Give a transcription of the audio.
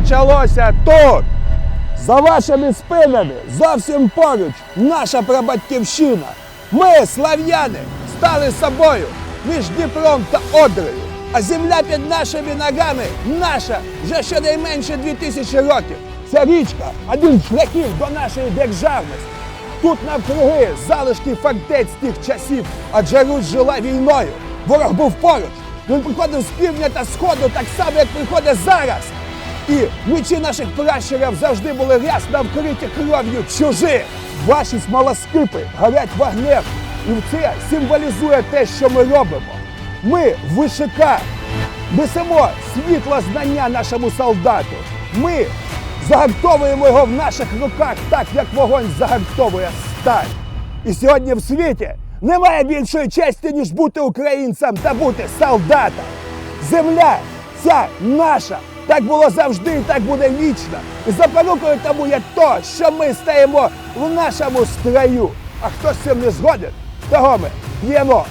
почалося тут. За вашими спинами зовсім поруч наша прабатьківщина. Ми, слав'яни, стали собою між Дніпром та Одрою. А земля під нашими ногами наша вже щонайменше 2000 років. Ця річка один з шляхів до нашої державності. Тут навкруги залишки фортець тих часів, адже Русь жила війною. Ворог був поруч. Він приходив з півдня та сходу так само, як приходить зараз. І мечі наших пращурів завжди були рясно вкриті кров'ю чужих. Ваші смолоскипи горять вогнем. І це символізує те, що ми робимо. Ми в ВШК несемо світло знання нашому солдату. Ми загартовуємо його в наших руках так, як вогонь загартовує сталь. І сьогодні в світі немає більшої честі, ніж бути українцем та бути солдатом. Земля ця наша. Так було завжди і так буде вічно. Запорукою тому є то, що ми стаємо в нашому строю. А хто з цим не згоден, того ми б'ємо